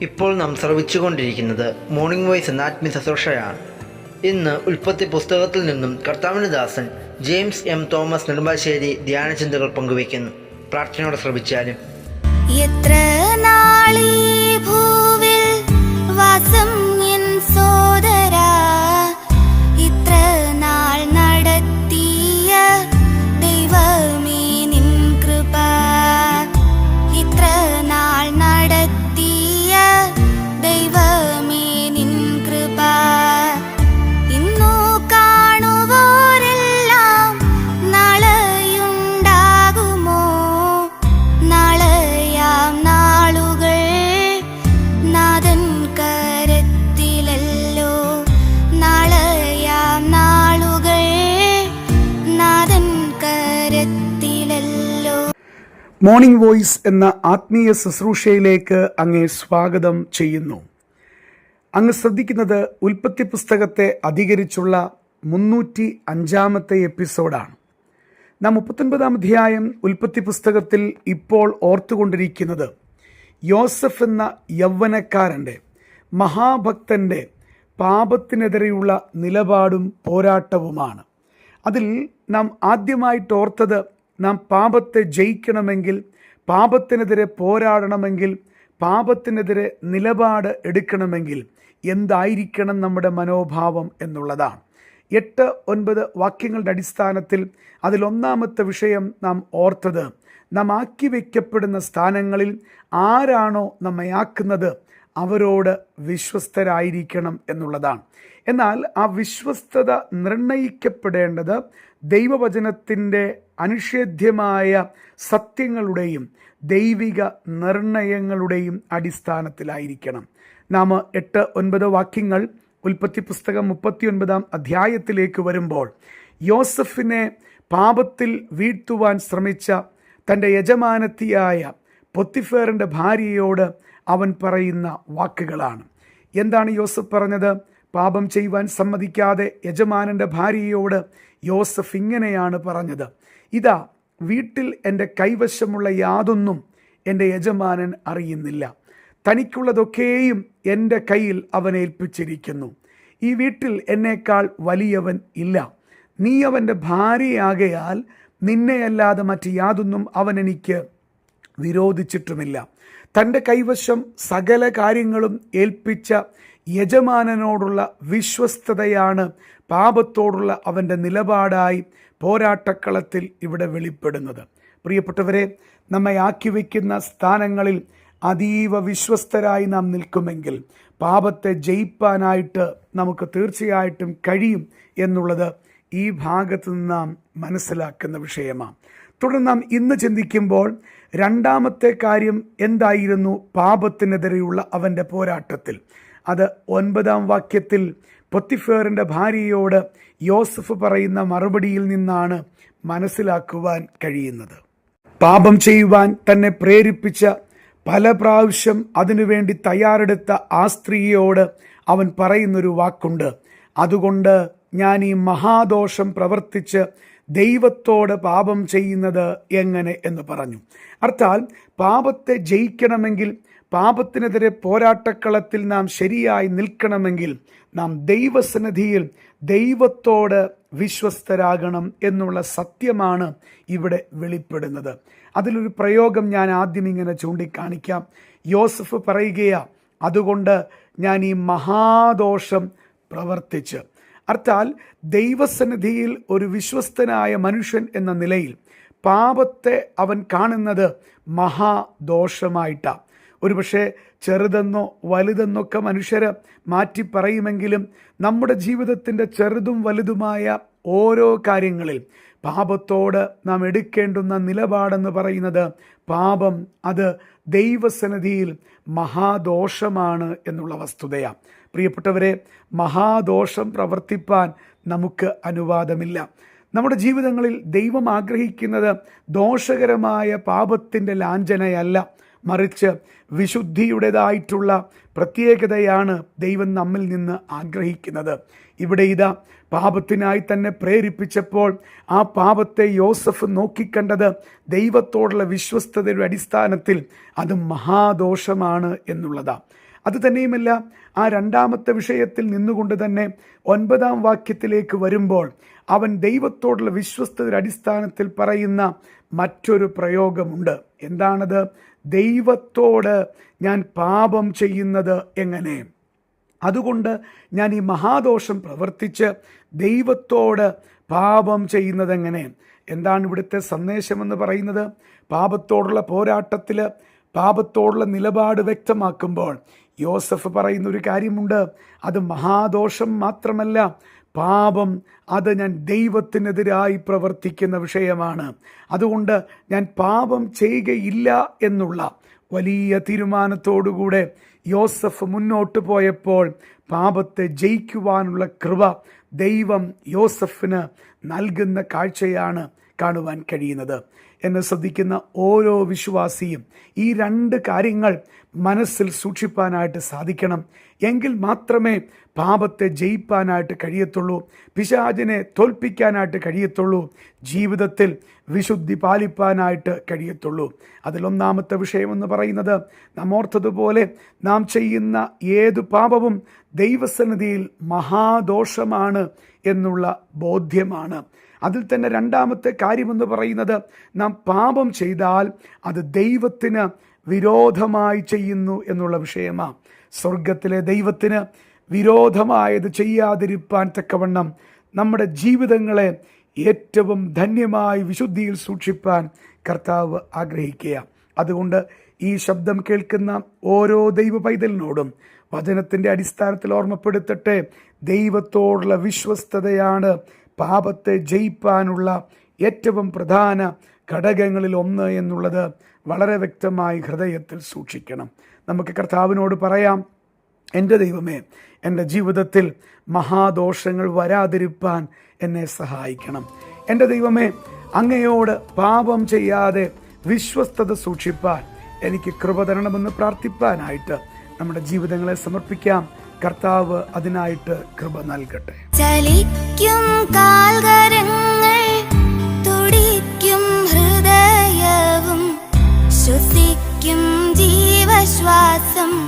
ഇപ്പോൾ നാം ശ്രവിച്ചുകൊണ്ടിരിക്കുന്നത് morning voice എന്ന ആത്മീയ ശുശ്രൂഷയാണ്. ഇന്ന് ഉൽപ്പത്തി പുസ്തകത്തിൽ നിന്നും കർത്താവിന് ദാസൻ ജെയിംസ് എം തോമസ് നെടുമ്പാശ്ശേരി ധ്യാനചിന്തകൾ പങ്കുവയ്ക്കുന്നു. പ്രാർത്ഥനയോടെ ശ്രവിച്ചാലും. എത്ര നാളീ മോർണിംഗ് വോയിസ് എന്ന ആത്മീയ ശുശ്രൂഷയിലേക്ക് അങ്ങേ സ്വാഗതം ചെയ്യുന്നു. അങ്ങ് ശ്രദ്ധിക്കുന്നത് ഉൽപ്പത്തി പുസ്തകത്തെ അധികരിച്ചുള്ള മുന്നൂറ്റി അഞ്ചാമത്തെ എപ്പിസോഡാണ്. നാം മുപ്പത്തൊൻപതാം അധ്യായം ഉൽപ്പത്തി പുസ്തകത്തിൽ ഇപ്പോൾ ഓർത്തുകൊണ്ടിരിക്കുന്നത് യോസഫ് എന്ന യൗവനക്കാരന്റെ മഹാഭക്തന്റെ പാപത്തിനെതിരെയുള്ള നിലപാടും പോരാട്ടവുമാണ്. അതിൽ നാം ആദ്യമായിട്ട് ഓർത്തത് നാം പാപത്തെ ജയിക്കണമെങ്കിൽ പാപത്തിനെതിരെ പോരാടണമെങ്കിൽ പാപത്തിനെതിരെ നിലപാട് എടുക്കണമെങ്കിൽ എന്തായിരിക്കണം നമ്മുടെ മനോഭാവം എന്നുള്ളതാണ്. എട്ട് ഒൻപത് വാക്യങ്ങളുടെ അടിസ്ഥാനത്തിൽ അതിലൊന്നാമത്തെ വിഷയം നാം ഓർത്തത് നാം ആക്കി വയ്ക്കപ്പെടുന്ന സ്ഥാനങ്ങളിൽ ആരാണോ നമ്മെ ആക്കുന്നത് അവരോട് വിശ്വസ്തരായിരിക്കണം എന്നുള്ളതാണ്. എന്നാൽ ആ വിശ്വസ്തത നിർണയിക്കപ്പെടേണ്ടത് ദൈവവചനത്തിന്റെ അനിഷേധ്യമായ സത്യങ്ങളുടെയും ദൈവിക നിർണയങ്ങളുടെയും അടിസ്ഥാനത്തിലായിരിക്കണം. നാം എട്ട് ഒൻപത് വാക്യങ്ങൾ ഉൽപ്പത്തി പുസ്തകം മുപ്പത്തി ഒൻപതാം അധ്യായത്തിലേക്ക് വരുമ്പോൾ യോസഫിനെ പാപത്തിൽ വീഴ്ത്തുവാൻ ശ്രമിച്ച തന്റെ യജമാനത്തിയായ പൊത്തിഫേറിന്റെ ഭാര്യയോട് അവൻ പറയുന്ന വാക്കുകളാണ്. എന്താണ് യോസഫ് പറഞ്ഞത്? പാപം ചെയ്യുവാൻ സമ്മതിക്കാതെ യജമാനന്റെ ഭാര്യയോട് യോസഫ് ഇങ്ങനെയാണ് പറഞ്ഞത്. ഇതാ വീട്ടിൽ എന്റെ കൈവശമുള്ള യാതൊന്നും എന്റെ യജമാനൻ അറിയുന്നില്ല. തനിക്കുള്ളതൊക്കെയും എന്റെ കയ്യിൽ അവൻ ഏൽപ്പിച്ചിരിക്കുന്നു. ഈ വീട്ടിൽ എന്നേക്കാൾ വലിയവൻ ഇല്ല. നീ അവന്റെ ഭാര്യയാകയാൽ നിന്നെയല്ലാതെ മറ്റ് യാതൊന്നും അവൻ എനിക്ക് വിരോധിച്ചിട്ടുമില്ല. തന്റെ കൈവശം സകല കാര്യങ്ങളും ഏൽപ്പിച്ച യജമാനനോടുള്ള വിശ്വസ്തതയാണ് പാപത്തോടുള്ള അവന്റെ നിലപാടായി പോരാട്ടക്കളത്തിൽ ഇവിടെ വെളിപ്പെടുന്നത്. പ്രിയപ്പെട്ടവരെ നമ്മെ ആക്കി വയ്ക്കുന്ന സ്ഥാനങ്ങളിൽ അതീവ വിശ്വസ്തരായി നാം നിൽക്കുമെങ്കിൽ പാപത്തെ ജയിപ്പാനായിട്ട് നമുക്ക് തീർച്ചയായിട്ടും കഴിയും എന്നുള്ളത് ഈ ഭാഗത്ത് നിന്ന് നാം മനസ്സിലാക്കുന്ന വിഷയമാണ്. തുടർന്ന് നാം ഇന്ന് ചിന്തിക്കുമ്പോൾ രണ്ടാമത്തെ കാര്യം എന്തായിരുന്നു പാപത്തിനെതിരെയുള്ള അവന്റെ പോരാട്ടത്തിൽ? അത് ഒൻപതാം വാക്യത്തിൽ പൊത്തിഫേറിന്റെ ഭാര്യയോട് യോസഫ് പറയുന്ന മറുപടിയിൽ നിന്നാണ് മനസ്സിലാക്കുവാൻ കഴിയുന്നത്. പാപം ചെയ്യുവാൻ തന്നെ പ്രേരിപ്പിച്ച പല പ്രാവശ്യം അതിനുവേണ്ടി തയ്യാറെടുത്ത ആ സ്ത്രീയോട് അവൻ പറയുന്നൊരു വാക്കുണ്ട്. അതുകൊണ്ട് ഞാൻ ഈ മഹാദോഷം പ്രവർത്തിച്ച് ദൈവത്തോട് പാപം ചെയ്യുന്നത് എങ്ങനെ എന്ന് പറഞ്ഞു. അർത്ഥാൽ പാപത്തെ ജയിക്കണമെങ്കിൽ പാപത്തിനെതിരെ പോരാട്ടക്കളത്തിൽ നാം ശരിയായി നിൽക്കണമെങ്കിൽ നാം ദൈവസന്നിധിയിൽ ദൈവത്തോട് വിശ്വസ്തരാകണം എന്നുള്ള സത്യമാണ് ഇവിടെ വെളിപ്പെടുന്നത്. അതിലൊരു പ്രയോഗം ഞാൻ ആദ്യം ഇങ്ങനെ ചൂണ്ടിക്കാണിക്കാം. യോസഫ് പറയുകയാ അതുകൊണ്ട് ഞാൻ ഈ മഹാദോഷം പ്രവർത്തിച്ച് അർത്ഥാൽ ദൈവസന്നിധിയിൽ ഒരു വിശ്വസ്തനായ മനുഷ്യൻ എന്ന നിലയിൽ പാപത്തെ അവൻ കാണുന്നത് മഹാദോഷമായിട്ടാണ് ഒരുപക്ഷെ ചെറുതെന്നോ വലുതെന്നൊക്കെ മനുഷ്യർ മാറ്റി പറയുമെങ്കിലും നമ്മുടെ ജീവിതത്തിന്റെ ചെറുതും വലുതുമായ ഓരോ കാര്യങ്ങളിൽ പാപത്തോട് നാം എടുക്കേണ്ടുന്ന നിലപാടെന്ന് പറയുന്നത് പാപം അത് ദൈവസന്നിധിയിൽ മഹാദോഷമാണ് എന്നുള്ള വസ്തുതയാണ് പ്രിയപ്പെട്ടവരെ മഹാദോഷം പ്രവർത്തിപ്പാൻ നമുക്ക് അനുവാദമില്ല. നമ്മുടെ ജീവിതങ്ങളിൽ ദൈവം ആഗ്രഹിക്കുന്നത് ദോഷകരമായ പാപത്തിന്റെ ലാഞ്ചനയല്ല. മറിച്ച് വിശുദ്ധിയുടേതായിട്ടുള്ള പ്രത്യേകതയാണ് ദൈവം നമ്മിൽ നിന്ന് ആഗ്രഹിക്കുന്നത്. ഇവിടെ ഇതാ പാപത്തിനായി തന്നെ പ്രേരിപ്പിച്ചപ്പോൾ ആ പാപത്തെ യോസഫ് നോക്കിക്കണ്ടത് ദൈവത്തോടുള്ള വിശ്വസ്തതയുടെ അടിസ്ഥാനത്തിൽ. അത് മഹാദോഷമാണ് എന്നുള്ളതാണ് അത് തന്നെയുമല്ല ആ രണ്ടാമത്തെ വിഷയത്തിൽ നിന്നുകൊണ്ട് തന്നെ ഒൻപതാം വാക്യത്തിലേക്ക് വരുമ്പോൾ അവൻ ദൈവത്തോടുള്ള വിശ്വസ്തയുടെ അടിസ്ഥാനത്തിൽ പറയുന്ന മറ്റൊരു പ്രയോഗമുണ്ട്. എന്താണത്? ദൈവത്തോട് ഞാൻ പാപം ചെയ്യുന്നത് എങ്ങനെ? അതുകൊണ്ട് ഞാൻ ഈ മഹാദോഷം പ്രവർത്തിച്ച് ദൈവത്തോട് പാപം ചെയ്യുന്നത് എങ്ങനെ? എന്താണ് ഇവിടുത്തെ സന്ദേശമെന്ന് പറയുന്നത്? പാപത്തോടുള്ള പോരാട്ടത്തിൽ പാപത്തോടുള്ള നിലപാട് വ്യക്തമാക്കുമ്പോൾ യോസഫ് പറയുന്ന ഒരു കാര്യമുണ്ട്. അത് മഹാദോഷം മാത്രമല്ല പാപം അത് ഞാൻ ദൈവത്തിനെതിരായി പ്രവർത്തിക്കുന്ന വിഷയമാണ്. അതുകൊണ്ട് ഞാൻ പാപം ചെയ്യുകയില്ല എന്നുള്ള വലിയ തീരുമാനത്തോടുകൂടെ യോസഫ് മുന്നോട്ട് പോയപ്പോൾ പാപത്തെ ജയിക്കുവാനുള്ള കൃപ ദൈവം യോസഫിന് നൽകുന്ന കാഴ്ചയാണ് കാണുവാൻ കഴിയുന്നത്. എന്നെ ശ്രദ്ധിക്കുന്ന ഓരോ വിശ്വാസിയും ഈ രണ്ട് കാര്യങ്ങൾ മനസ്സിൽ സൂക്ഷിപ്പാനായിട്ട് സാധിക്കണം. എങ്കിൽ മാത്രമേ പാപത്തെ ജയിപ്പാനായിട്ട് കഴിയത്തുള്ളൂ പിശാചിനെ തോൽപ്പിക്കാനായിട്ട് കഴിയത്തുള്ളൂ ജീവിതത്തിൽ വിശുദ്ധി പാലിപ്പാനായിട്ട് കഴിയത്തുള്ളൂ. അതിലൊന്നാമത്തെ വിഷയമെന്ന് പറയുന്നത് നാം ഓർത്തതുപോലെ നാം ചെയ്യുന്ന ഏതു പാപവും ദൈവസന്നിധിയിൽ മഹാദോഷമാണ് എന്നുള്ള ബോധ്യമാണ്. അതിൽ തന്നെ രണ്ടാമത്തെ കാര്യമെന്ന് പറയുന്നത് നാം പാപം ചെയ്താൽ അത് ദൈവത്തിന് വിരോധമായി ചെയ്യുന്നു എന്നുള്ള വിഷയമാണ് സ്വർഗത്തിലെ ദൈവത്തിന് വിരോധമായത് ചെയ്യാതിരിപ്പാൻ തക്കവണ്ണം നമ്മുടെ ജീവിതങ്ങളെ ഏറ്റവും ധന്യമായി വിശുദ്ധിയിൽ സൂക്ഷിപ്പാൻ കർത്താവ് ആഗ്രഹിക്കുക അതുകൊണ്ട് ഈ ശബ്ദം കേൾക്കുന്ന ഓരോ ദൈവ പൈതലിനോടും വചനത്തിന്റെ അടിസ്ഥാനത്തിൽ ഓർമ്മപ്പെടുത്തട്ടെ. ദൈവത്തോടുള്ള വിശ്വസ്തതയാണ് പാപത്തെ ജയിപ്പാനുള്ള ഏറ്റവും പ്രധാന ഘടകങ്ങളിൽ ഒന്ന് എന്നുള്ളത് വളരെ വ്യക്തമായി ഹൃദയത്തിൽ സൂക്ഷിക്കണം. നമുക്ക് കർത്താവിനോട് പറയാം എന്റെ ദൈവമേ എന്റെ ജീവിതത്തിൽ മഹാദോഷങ്ങൾ വരാതിരിപ്പാൻ എന്നെ സഹായിക്കണം. എന്റെ ദൈവമേ അങ്ങയോട് പാപം ചെയ്യാതെ വിശ്വസ്തത സൂക്ഷിപ്പാൻ എനിക്ക് കൃപ തരണമെന്ന് പ്രാർത്ഥിപ്പാനായിട്ട് നമ്മുടെ ജീവിതങ്ങളെ സമർപ്പിക്കാം. കർത്താവ് അതിനായിട്ട് കൃപ നൽകട്ടെ. ചലിക്കും തുടിക്കും ഹൃദയവും ശ്വസിക്കും ജീവശ്വാസം.